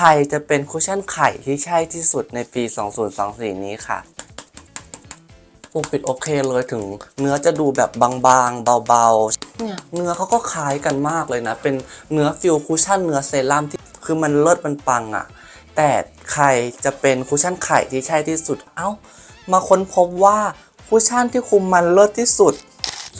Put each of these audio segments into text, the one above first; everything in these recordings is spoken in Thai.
ใครจะเป็นคุชชั่นไข่ที่ใช่ที่สุดในปี 2024 นี้ค่ะปกปิดโอเคเลยถึงเนื้อจะดูแบบบางๆ เบาๆ เนี่ยเนื้อเขาก็คล้ายกันมากเลยนะ เป็นเนื้อฟิลคุชชั่นเนื้อเซรั่มที่คือมันเลิศมันปังอะ่ะ แต่ใครจะเป็นคุชชั่นไข่ที่ใช่ที่สุด เอ้า มาค้นพบว่าคุชชั่นที่คุมมันเลิศที่สุด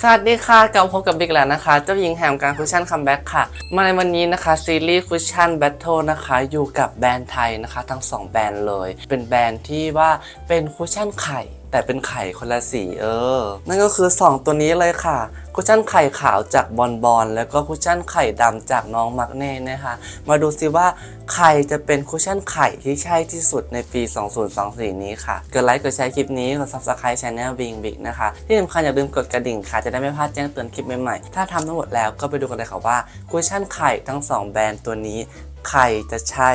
สวัสดีค่ะกลับพบกับบิ๊กแล้วนะคะ เจ้าหญิงแห่งการคุชชั่นคัมแบ็กค่ะ มาในวันนี้นะคะ ซีรีส์คุชชั่นแบทเทิลนะคะ อยู่กับแบรนด์ไทยนะคะ ทั้ง 2 แบรนด์เลย เป็นแบรนด์ที่ว่าเป็นคุชชั่นไข่ แต่เป็นไข่คนละสีเออ นั่นก็คือ 2 ตัวนี้เลยค่ะคุชชั่นไข่ขาวจากบอลบอลแล้วก็คุชชั่นไข่ดำจากน้องมักเน่นะคะ มาดูซิว่าใครจะเป็นคุชชั่นไข่ที่ใช่ที่สุดในปี 2024 นี้ค่ะ กดไลค์กดแชร์คลิปนี้กด subscribe channel Bing Big นะคะ ที่สำคัญอย่าลืมกดกระดิ่งค่ะ จะได้ไม่พลาดแจ้งเตือนคลิปใหม่ๆ ถ้าทำทั้งหมดแล้วก็ไปดูกันเลยค่ะว่าคุชชั่นไข่ทั้ง 2 แบรนด์ตัวนี้ ใครจะใช่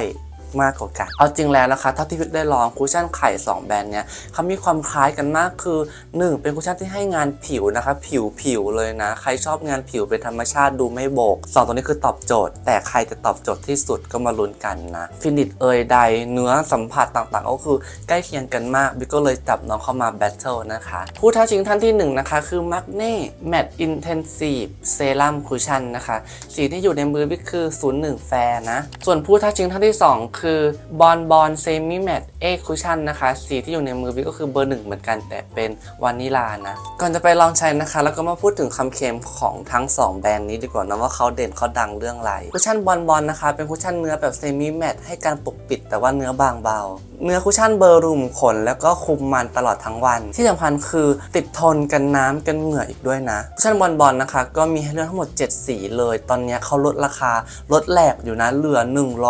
มากกว่ากัน เอาจริงแล้วนะคะเท่าที่พิกได้ลองคุชชั่นไข่ 2 แบรนด์เนี้ยเขามีความคล้ายกันมากคือ 1 เป็นคุชชั่นที่ให้งานผิวนะคะ ผิวผิวเลยนะ ใครชอบงานผิวเป็นธรรมชาติดูไม่โบก 2 ตัวนี้คือตอบโจทย์ แต่ใครจะตอบโจทย์ที่สุดก็มาลุ้นกันนะฟินิชเอยใดเนื้อสัมผัสต่างๆ ก็คือใกล้เคียงกันมากบิ๊กก็เลยจับน้องเข้ามาแบทเทิลนะคะผู้ท้าชิงท่านที่หนึ่งนะคะคือมักเน่แมตต์อินเทนซีฟเซรั่มคุชชั่นนะคะสีที่อยู่ในมือบิ๊กคือ 01 แฟร์นะส่วนผู้ท้าชิงท่านที่ 2คือบอลบอลเซมิแมตเอคุชชั่นนะคะ สีที่อยู่ในมือบิ๊กก็คือเบอร์หนึ่งเหมือนกันแต่เป็นวานิลานะ ก่อนจะไปลองใช้นะคะ แล้วก็มาพูดถึงคำเค็มของทั้ง 2 แบรนด์นี้ดีกว่านะว่าเขาเด่นเขาดังเรื่องอะไรคุชชั่นบอลบอลนะคะ เป็นคุชชั่นเนื้อแบบเซมิแมตให้การปกปิดแต่ว่าเนื้อบางเบา เนื้อคุชชั่นเบอร์รูมขน แล้วก็คุมมันตลอดทั้งวัน ที่สำคัญคือติดทนกันน้ำกันเหงื่ออีกด้วยนะคุชชั่นบอลบอลนะคะ ก็มีให้เลือกทั้งหมด 7 สีเลย ตอนนี้เขาลดราคาลดแหลกอยู่นะเหลือ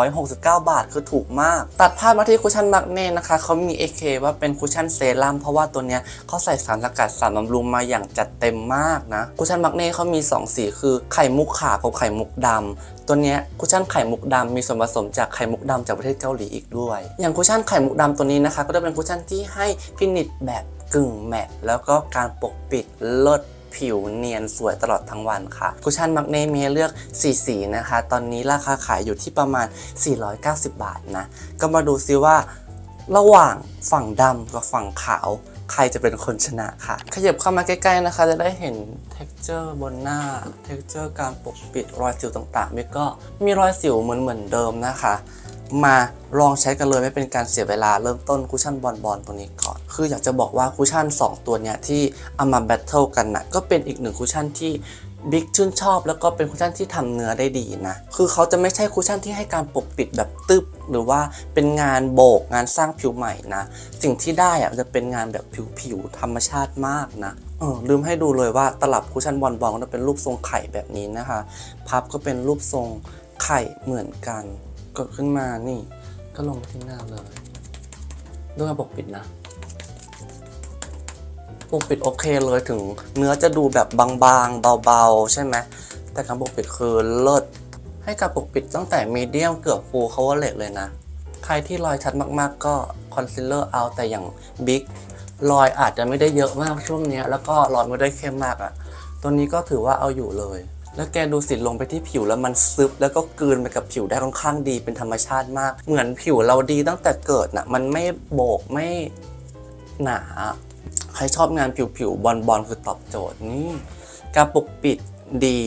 169 บาทคือถูกมาก ตัดภาพมาที่คุชชั่นมักเน่นะคะเขามี AK ว่าเป็นคุชชั่นเซรั่มเพราะว่าตัวเนี้ยเขาใส่สารสกัดสารบำรุงมาอย่างจัดเต็มมากนะคุชชั่นมักเน่เขามี 2 สีคือไข่มุกขาวกับไข่มุกดำตัวเนี้ยคุชชั่นไข่มุกดำมีส่วนผสมจากไข่มุกดำจากประเทศเกาหลีอีกด้วย อย่างคุชชั่นไข่มุกดำตัวนี้นะคะ ก็จะเป็นคุชชั่นที่ให้พินิจแบบกึ่งแมตแล้วก็การปกปิดเลิศ ผิวเนียนสวยตลอดทั้งวันค่ะคุชชั่นมักเน่มีให้เลือก 4 สีนะคะ ตอนนี้ราคาขายอยู่ที่ประมาณ 490 บาทนะ ก็มาดูซิว่า ระหว่างฝั่งดำกับฝั่งขาว ใครจะเป็นคนชนะค่ะ ขยับเข้ามาใกล้ๆนะคะ จะได้เห็น t e x t อร์บนหน้า t e x t อร์การปกปิดรอยสิวต่างๆมิกก็มีรอยสิวเหมือนเหมือนเดิมนะคะ มาลองใช้กันเลยไม่เป็นการเสียเวลาเริ่มต้นคุชชั่นบอลบอลตัวนี้ก่อน คืออยากจะบอกว่าคุชชั่น 2 ตัวเนี้ยที่เอามาแบทเทิลกันนะก็เป็นอีกหนึ่งคุชชั่นที่บิ๊กชื่นชอบแล้วก็เป็นคุชชั่นที่ทำเนื้อได้ดีนะ คือเขาจะไม่ใช่คุชชั่นที่ให้การปกปิดแบบตึบ หรือว่าเป็นงานโบกงานสร้างผิวใหม่นะ สิ่งที่ได้อะจะเป็นงานแบบผิวๆธรรมชาติมากนะออลืมให้ดูเลยว่าตลับคุชชั่นบอลบอลก็จะเป็นรูปทรงไข่แบบนี้นะคะ พับก็เป็นรูปทรงไข่เหมือนกัน กดขึ้นมานี่ ก็ลงที่หน้าเลยด้วยการปกปิดนะปกปิดโอเคเลยถึงเนื้อจะดูแบบบางๆ เบาๆ ใช่ไหมแต่การปกปิดคือเลิศ ให้การปกปิดตั้งแต่มีเดียมเกือบฟูเขาว่าเลตเลยนะ ใครที่รอยชัดมากๆ ก็คอนซีลเลอร์เอาแต่อย่างบิ๊กรอยอาจจะไม่ได้เยอะมากช่วงนี้แล้วก็รอยไม่ได้เข้มมากอะ่ะ ตัวนี้ก็ถือว่าเอาอยู่เลย แล้วแกดูสิลงไปที่ผิวแล้วมันซึบแล้วก็กลืนไปกับผิวได้ค่อนข้างดีเป็นธรรมชาติมาก เหมือนผิวเราดีตั้งแต่เกิดน่ะมันไม่โบกไม่หนาใครชอบงานผิวผิวบอลบอลคือตอบโจทย์นี่การปกปิด ดี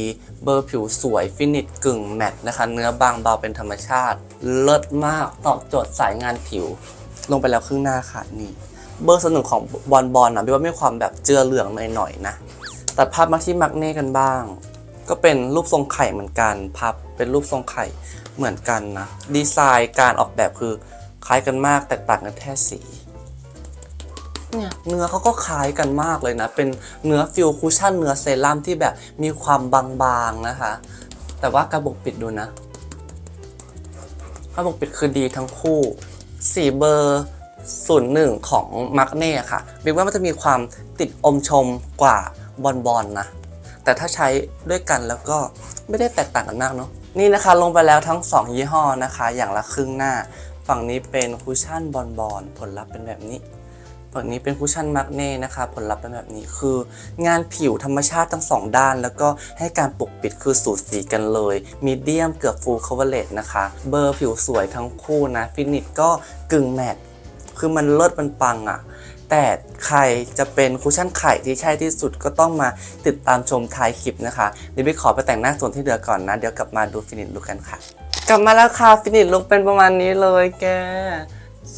เบอร์ผิวสวย ฟินิชกึ่งแมตต์นะคะ เนื้อบางเบาเป็นธรรมชาติ เลิศมาก ตอบโจทย์สายงานผิว ลงไปแล้วครึ่งหน้าค่ะนี่ เบอร์สนุกของบอลบอลนะพี่ว่ามีความแบบเจือเหลืองหน่อยๆนะ ตัดภาพมาที่มักเน่กันบ้าง ก็เป็นรูปทรงไข่เหมือนกัน พับเป็นรูปทรงไข่เหมือนกันนะ ดีไซน์การออกแบบคือคล้ายกันมากแตกต่างกันแค่สี เนี่ยเนื้อเขาก็คล้ายกันมากเลยนะ เป็นเนื้อฟิลคุชชั่นเนื้อเซรั่มที่แบบมีความบางๆนะคะ แต่ว่ากระบอกปิดดูนะกระบอกปิดคือดีทั้งคู่สีเบอร์ศูนย์หนึ่งของมาร์กเน่ค่ะบิ๊กว่ามันจะมีความติดอมชมกว่าบอลบอลนะ แต่ถ้าใช้ด้วยกันแล้วก็ไม่ได้แตกต่างกันมากเนาะนี่นะคะลงไปแล้วทั้ง 2 ยี่ห้อนะคะ อย่างละครึ่งหน้า ฝั่งนี้เป็นคุชชั่นบอลบอลผลลัพธ์เป็นแบบนี้ ฝั่งนี้เป็นคุชชั่นมาร์กเน่นะคะผลลัพธ์เป็นแบบนี้คือ งานผิวธรรมชาติทั้งสองด้าน แล้วก็ให้การปกปิดคือสูสีกันเลยมีเดียมเกือบฟูล l เวอร์เลนะคะ เบอร์ผิวสวยทั้งคู่นะฟินิชก็กึ่งแมทคือมันเลิศมันปังอะ่ะแต่ใครจะเป็นคุชชั่นไข่ที่ใช่ที่สุดก็ต้องมาติดตามชมท้ายคลิปนะคะเดี๋ยวไปขอไปแต่งหน้าส่วนที่เหลือก่อนนะ เดี๋ยวกลับมาดูฟินิชลุกกันค่ะ กลับมาแล้วค่ะฟินิชลุกเป็นประมาณนี้เลยแก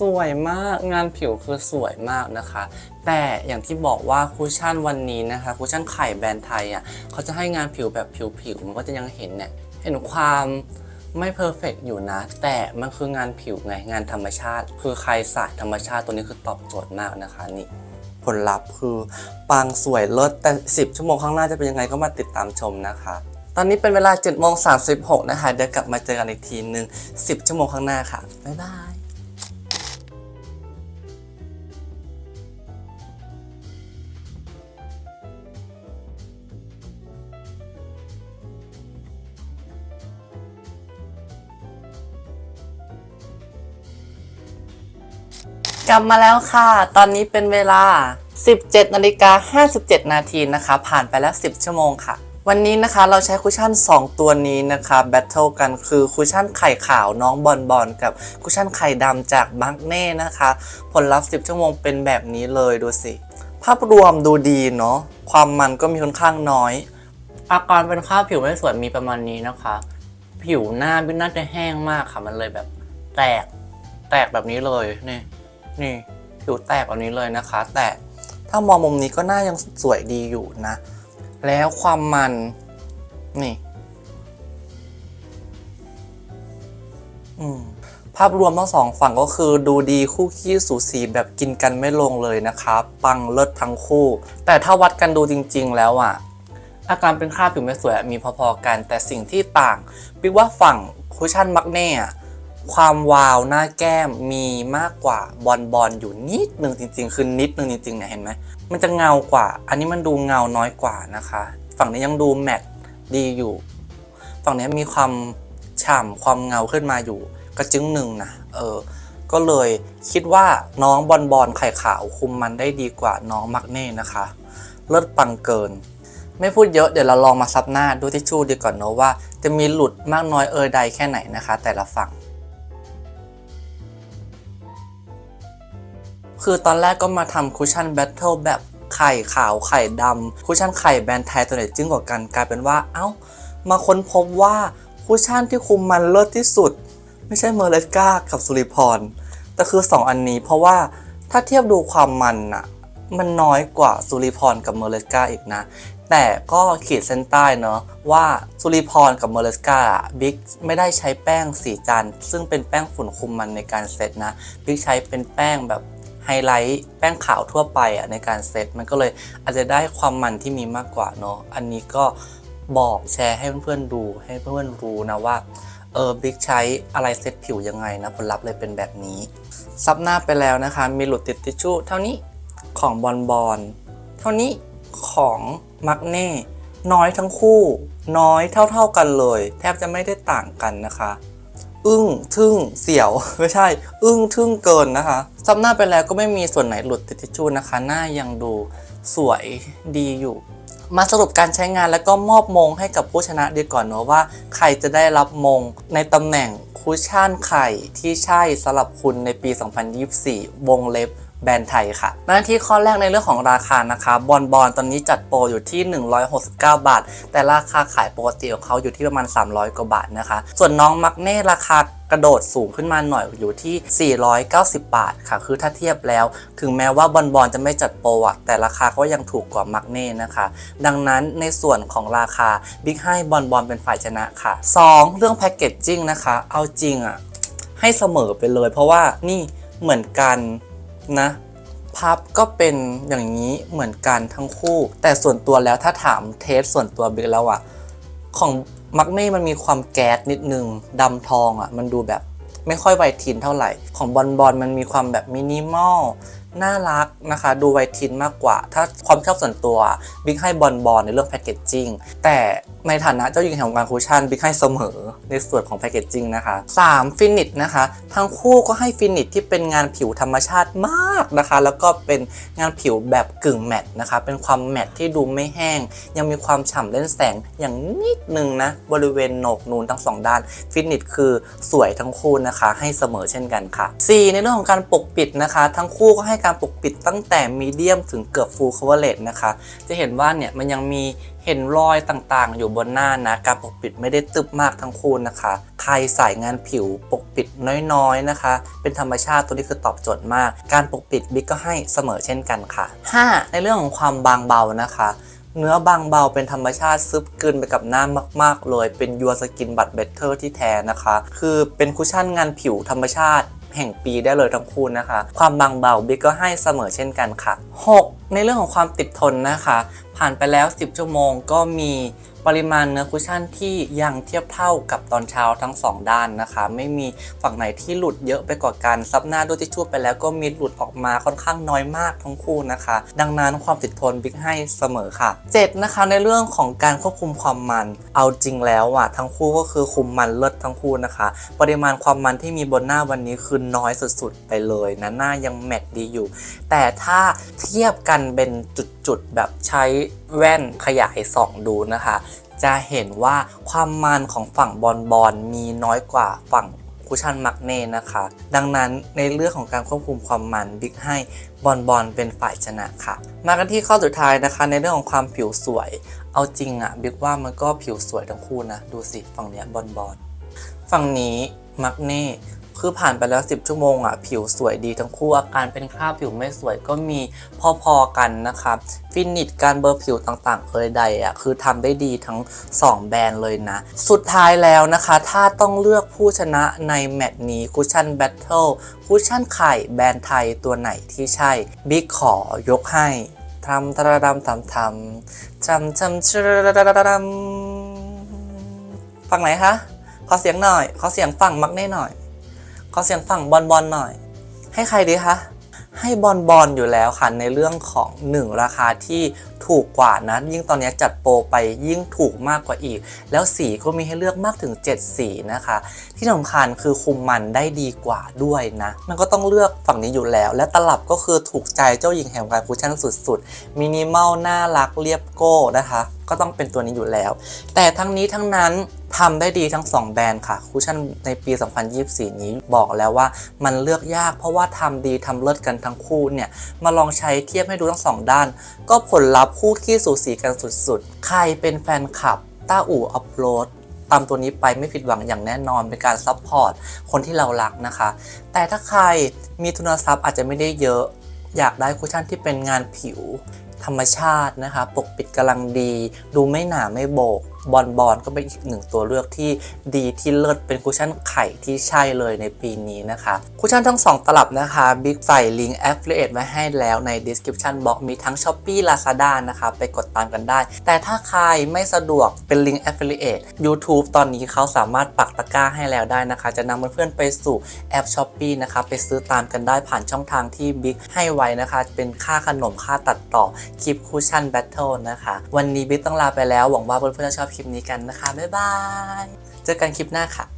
สวยมากงานผิวคือสวยมากนะคะ แต่อย่างที่บอกว่าคุชชั่นวันนี้นะคะคุชชั่นไข่แบรนด์ไทยอะเขาจะให้งานผิวแบบผิวๆมันก็จะยังเห็นเนี่ยเห็นความไม่เพอร์เฟกอยู่นะ แต่มันคืองานผิวไงงานธรรมชาติ คือใครสายธรรมชาติตัวนี้คือตอบโจทย์มากนะคะนี่ผลลัพธ์คือปังสวยเลิศแต่ 10 ชั่วโมงข้างหน้าจะเป็นยังไงก็มาติดตามชมนะคะ ตอนนี้เป็นเวลา7โมง36นะคะ เดี๋ยวกลับมาเจอกันอีกทีนึง 10 ชั่วโมงข้างหน้าค่ะ บ๊ายบาย กลับมาแล้วค่ะ ตอนนี้เป็นเวลา 17นาฬิกา57 นาทีนะคะ ผ่านไปแล้ว 10 ชั่วโมงค่ะ วันนี้นะคะเราใช้คุชชั่น 2 ตัวนี้นะคะแบทเทิลกันคือคุชชั่นไข่ขาวน้องบอลบอลกับคุชชั่นไข่ดำจากบักเน่นะคะ ผลลัพธ์ 10 ชั่วโมงเป็นแบบนี้เลยดูสิ ภาพรวมดูดีเนาะความมันก็มีค่อนข้างน้อย อาการเป็นข้าผิวไม่สวยมีประมาณนี้นะคะ ผิวหน้าบินน่าจะแห้งมากค่ะมันเลยแบบแตกแตกแบบนี้เลยนี่ นี่ผิวแตกแบบนี้เลยนะคะ แต่ถ้ามองมุมนี้ก็หน้ายังสวยดีอยู่นะ แล้วความมันนี่ภาพรวมทั้งสองฝั่งก็คือดูดีคู่ขี้สูสีแบบกินกันไม่ลงเลยนะคะปังเลิศทั้งคู่ แต่ถ้าวัดกันดูจริง ๆ แล้วอะ อาการเป็นคราบผิวไม่สวยมีพอๆกัน แต่สิ่งที่ต่างปิ๊กว่าฝั่งคุชชั่นมักเน่อะ ความวาวหน้าแก้มมีมากกว่าบอลบอลอยู่นิดนึงจริง ๆ คือนิดนึงจริงๆเนี่ยเห็นไหมมันจะเงากว่า อันนี้มันดูเงาน้อยกว่านะคะ ฝั่งนี้ยังดูแมตต์ดีอยู่ ฝั่งนี้มีความฉ่ำความเงาขึ้นมาอยู่กระจึงหนึ่งนะเออก็เลยคิดว่าน้องบอลบอลไข่ขาวคุมมันได้ดีกว่าน้องมักเน่นะคะเลิศปังเกิน ไม่พูดเยอะเดี๋ยวเราลองมาซับหน้าดูทิชชู่ดีก่อนเนอะว่า จะมีหลุดมากน้อยเออใดแค่ไหนนะคะ แต่ละฝั่ง คือตอนแรกก็มาทำคุชชั่นแบทเทิลแบบไข่ขาวไข่ดำคุชชั่นไข่แบรนด์ไทยตัวไหนจึ้งกว่ากันกลายเป็นว่าเอ้า มาค้นพบว่าคุชชั่นที่คุมมันเลิศที่สุด ไม่ใช่เมอร์เลสกากับสุริพรแต่คือ 2 อันนี้เพราะว่าถ้าเทียบดูความมันอะมันน้อยกว่าสุริพรกับเมอร์เลสกาอีกนะ แต่ก็ขีดเส้นใต้เนาะว่าสุริพรกับเมอร์เลสกาบิ๊กไม่ได้ใช้แป้งสีจันซึ่งเป็นแป้งฝุ่นคุมมันในการเซตนะบิ๊กใช้เป็นแป้งแบบ ไฮไลท์แป้งขาวทั่วไปอะในการเซตมันก็เลยอาจจะได้ความมันที่มีมากกว่าเนาะอันนี้ก็บอกแชร์ให้เพื่อนๆดูให้เพื่อนๆรู้นะว่าเออบิ๊กใช้อะไรเซตผิวยังไงนะผลลัพธ์เลยเป็นแบบนี้ ซับหน้าไปแล้วนะคะ มีหลุดติดทิชชู่เท่านี้ของบอลบอลเท่านี้ของมักเน่น้อยทั้งคู่ น้อยเท่าๆกันเลย แทบจะไม่ได้ต่างกันนะคะ อึ้งทึ่งเสียวไม่ใช่ อึ้งทึ่งเกินนะคะซับหน้าไปแล้วก็ไม่มีส่วนไหนหลุดติดทิชชู่นะคะ หน้ายังดูสวยดีอยู่ มาสรุปการใช้งานแล้วก็มอบมงให้กับผู้ชนะดีก่อนเนอะว่า ใครจะได้รับมงในตำแหน่งคุชชั่นไข่ที่ใช่สำหรับคุณในปี 2024 วงเล็บ แบรนด์ไทยค่ะมาที่ข้อแรกในเรื่องของราคานะคะบอลบอลตอนนี้จัดโปรอยู่ที่ 169 บาท แต่ราคาขายปกติของเขาอยู่ที่ประมาณ 300 กว่าบาทนะคะ ส่วนน้องมักเน่ราคากระโดดสูงขึ้นมาหน่อยอยู่ที่ 490 บาทค่ะ คือถ้าเทียบแล้ว ถึงแม้ว่าบอลบอลจะไม่จัดโปรอะแต่ราคาก็ยังถูกกว่ามักเน่นะคะ ดังนั้นในส่วนของราคาบิ๊กให้บอลบอลเป็นฝ่ายชนะค่ะ 2 เรื่องแพคเกจจิ้งนะคะ เอาจริงอะให้เสมอไปเลย เพราะว่านี่เหมือนกัน นะพับก็เป็นอย่างนี้เหมือนกันทั้งคู่ แต่ส่วนตัวแล้วถ้าถามเทสส่วนตัวบิ๊กแล้วอะของมักเน่มันมีความแก๊สนิดนึงดำทองอะมันดูแบบไม่ค่อยไวทินเท่าไหร่ ของบอลบอลมันมีความแบบมินิมอลน่ารักนะคะ ดูไวทินมากกว่า ถ้าความชอบส่วนตัวบิ๊กให้บอลบอลในเรื่องแพคเกจจิ้งแต่ในฐานะเจ้าหญิงแห่งวงการคูชั่นบิ๊กให้เสมอในส่วนของแพคเกจจิ้งนะคะ3ฟินิชนะคะ ทั้งคู่ก็ให้ฟินิชที่เป็นงานผิวธรรมชาติมากนะคะ แล้วก็เป็นงานผิวแบบกึ่งแมตต์นะคะ เป็นความแมตต์ที่ดูไม่แห้ง ยังมีความฉ่ำเล่นแสงอย่างนิดนึงนะ บริเวณโหนกนูนทั้งสองด้าน ฟินิชคือสวยทั้งคู่นะคะ ให้เสมอเช่นกันค่ะ 4 ในเรื่องของการปกปิดนะคะ ทั้งคู่ก็ให้การปกปิดตั้งแต่มีเดียมถึงเกือบฟูลคัฟเวอร์เลนะคะ จะเห็นว่าเนี่ยมันยังมีเห็นรอยต่างๆ อยู่บนหน้านะ การปกปิดไม่ได้ตึบมากทั้งคู่นะคะ ใครใส่งานผิวปกปิดน้อยๆนะคะ เป็นธรรมชาติตัวนี้คือตอบโจทย์มาก การปกปิดบิ๊กก็ให้เสมอเช่นกันค่ะ 5 ในเรื่องของความบางเบานะคะเนื้อบางเบาเป็นธรรมชาติซึบกลืนไปกับหน้ามาก ๆ เลย เป็นยัวสกินบัตเบเตอร์ที่แท้นะคะ คือเป็นคุชชั่นงานผิวธรรมชาติ แห่งปีได้เลยทั้งคู่นะคะ ความบางเบาบิ๊กก็ให้เสมอเช่นกันค่ะ 6 ในเรื่องของความติดทนนะคะ ผ่านไปแล้ว 10 ชั่วโมงก็มี ปริมาณเนื้อคุชชั่นที่ยังเทียบเท่ากับตอนเช้าทั้ง 2 ด้านนะคะ ไม่มีฝั่งไหนที่หลุดเยอะไปกว่ากันซับหน้าด้วยทิชชู่ไปแล้วก็มีหลุดออกมาค่อนข้างน้อยมากทั้งคู่นะคะ ดังนั้นความติดทนบิ๊กให้เสมอค่ะ 7 นะคะในเรื่องของการควบคุมความมัน เอาจริงแล้วอะทั้งคู่ก็คือคุมมันเลิศทั้งคู่นะคะ ปริมาณความมันที่มีบนหน้าวันนี้คือน้อยสุดๆ ไปเลยนะหน้ายังแมตต์ดีอยู่ แต่ถ้าเทียบกันเป็นจุด ๆแบบใช้แว่นขยายส่องดูนะคะ จะเห็นว่าความมันของฝั่งบอลบอลมีน้อยกว่าฝั่งคุชชั่นมักเน่นะคะ ดังนั้นในเรื่องของการควบคุมความมันบิ๊กให้บอลบอลเป็นฝ่ายชนะค่ะ มากันที่ข้อสุดท้ายนะคะ ในเรื่องของความผิวสวย เอาจริงอะบิ๊กว่ามันก็ผิวสวยทั้งคู่นะ ดูสิฝั่งเนี้ยบอลบอลฝั่งนี้มักเน่ คือผ่านไปแล้ว 10 ชั่วโมงอะผิวสวยดีทั้งคู่อาการเป็นคราบผิวไม่สวยก็มีพอๆกันนะครับฟินิชการเบอร์ผิวต่างๆเอยใดอะคือทำได้ดีทั้ง 2 แบรนด์เลยนะ สุดท้ายแล้วนะคะ ถ้าต้องเลือกผู้ชนะในแมตช์นี้คุชชั่นแบทเทิลคุชชั่นไข่แบรนด์ไทยตัวไหนที่ใช่บิ๊กขอยกให้ทำทระดำทำทำจำจำชระดำฝั่งไหนคะ ขอเสียงหน่อย ขอเสียงฝั่งมักแน่หน่อย ขอเสียงฝั่งบอลบอลหน่อย ให้ใครดีคะให้บอลบอลอยู่แล้วค่ะในเรื่องของ 1 ราคาที่ถูกกว่านะ ยิ่งตอนนี้จัดโปรไปยิ่งถูกมากกว่าอีก แล้วสีก็มีให้เลือกมากถึง 7 สีนะคะ ที่สำคัญคือคุมมันได้ดีกว่าด้วยนะ มันก็ต้องเลือกฝั่งนี้อยู่แล้ว และตลับก็คือถูกใจเจ้าหญิงแห่งการคุชชั่นสุดๆมินิมอลน่ารักเรียบโก้นะคะ ก็ต้องเป็นตัวนี้อยู่แล้ว แต่ทั้งนี้ทั้งนั้นทำได้ดีทั้ง 2 แบรนด์ค่ะคุชชั่นในปี 2024 นี้บอกแล้วว่ามันเลือกยาก เพราะว่าทำดีทำเลิศกันทั้งคู่เนี่ย มาลองใช้เทียบให้ดูทั้งสองด้าน ก็ผลลัพธ์คู่ขี้สูสีกันสุดๆ ใครเป็นแฟนคลับต้าอู่อัพโหลดตามตัวนี้ไปไม่ผิดหวังอย่างแน่นอนเป็นการซัพพอร์ตคนที่เรารักนะคะ แต่ถ้าใครมีทุนทรัพย์อาจจะไม่ได้เยอะ อยากได้คุชชั่นที่เป็นงานผิว ธรรมชาตินะคะ ปกปิดกำลังดี ดูไม่หนาไม่โบก บอลบอลก็เป็นอีกหนึ่งตัวเลือกที่ดีที่เลิศเป็นคุชชั่นไข่ที่ใช่เลยในปีนี้นะคะ คุชชั่นทั้ง 2 ตลับนะคะบิ๊กใส่ลิงก์ Affiliate ไว้ให้แล้วใน Description Box มีทั้ง Shopee Lazada นะคะไปกดตามกันได้ แต่ถ้าใครไม่สะดวกเป็นลิงก์ Affiliate YouTube ตอนนี้เขาสามารถปักตะกร้าให้แล้วได้นะคะ จะนำเพื่อนๆไปสู่แอป Shopee นะคะไปซื้อตามกันได้ผ่านช่องทางที่บิ๊กให้ไว้นะคะ เป็นค่าขนมค่าตัดต่อคลิปคุชชั่นแบทเทิลนะคะ วันนี้บิ๊กต้องลาไปแล้วหวังว่าเพื่อนๆจะชอบคลิปนี้กันนะคะ บ๊ายบาย เจอกันคลิปหน้าค่ะ